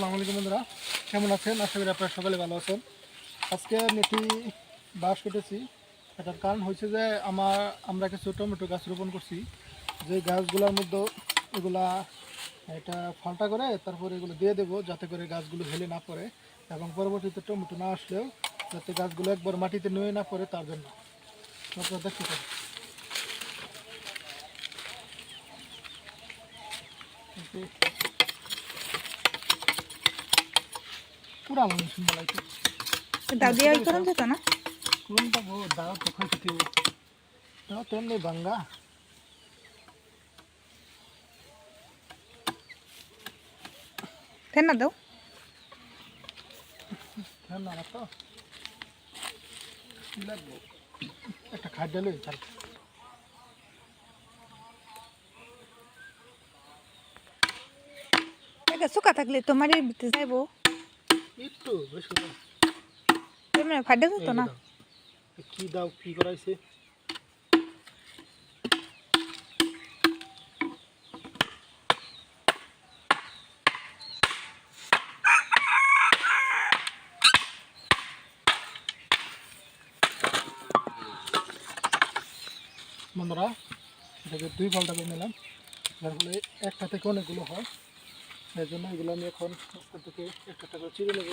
আসসালামু আলাইকুম বন্ধুরা। কেমন আছেন? আশা করি আপনারা সকালে ভালো আছেন। আজকে মেথি বাস কেটেছি। এটার কারণ হয়েছে যে আমার, আমরা কিছু টমেটো গাছ রোপণ করছি। যে গাছগুলোর মধ্যে এগুলা, এটা ফাল্টা করে তারপরে এগুলো দিয়ে দেবো যাতে করে গাছগুলো হেলে না পড়ে এবং পরবর্তীতে টমেটো না আসলেও যাতে গাছগুলো একবার মাটিতে নুয়ে না পড়ে তার জন্য। আপনারা দেখতে পারেন। পুরানো মেশিন বলাইতে দাও দিয়ে ওই করুন যেত না? কোনটা? গো দাও তো খাইতে দিব দাও তো এমনি ভাঙ্গা। ফের না দাও। ফ্যান না তো কি লাগবে। একটা খাদ্য লই চাল এটা শুকা থাকলে তোমার এর ভিতরে যাইবো। একটু বেশি দাও। এমনি ফাটে যেত না? কি দাও কি করাইছে? বন্ধুরা এটাকে দুই পাল্টা করে নিলাম যার ফলে একটা থেকে অনেকগুলো হয়। এর জন্য এগুলো আমি এখন থেকে একটা করে চিড়ে নেব।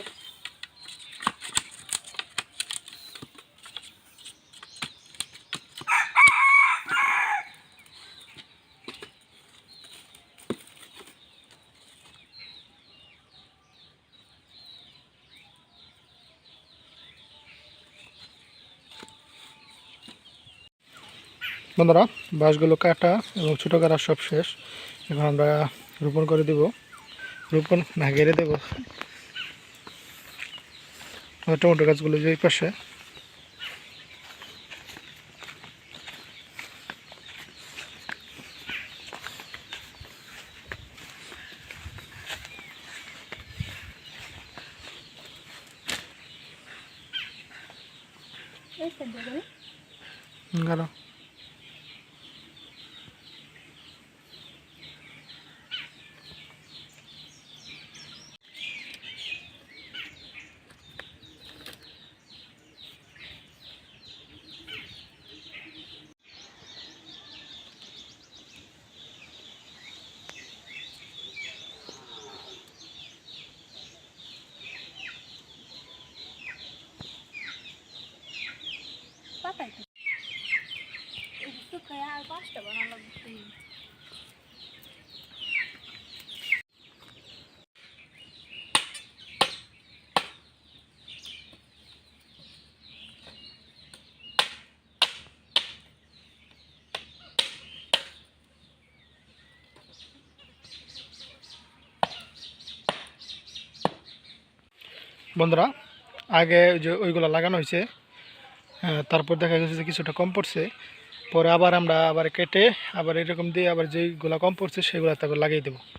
বন্ধুরা, বাঁশগুলো কাটা এবং ছোটো কাটা সব শেষ। এখন আমরা রোপণ করে দেব। রোপণ না গেড়ে দেবো টমেটো গাছগুলো যে পাশে। গাড়ো বন্ধুরা আগে যে ওইগুলো লাগানো হয়েছে হ্যাঁ, তারপর দেখা গেছে যে কিছুটা কম পড়ছে। পরে আবার আমরা আবার কেটে আবার এরকম দিয়ে আবার যেইগুলো কম পড়ছে, সেগুলো তারপর লাগিয়ে দেবো।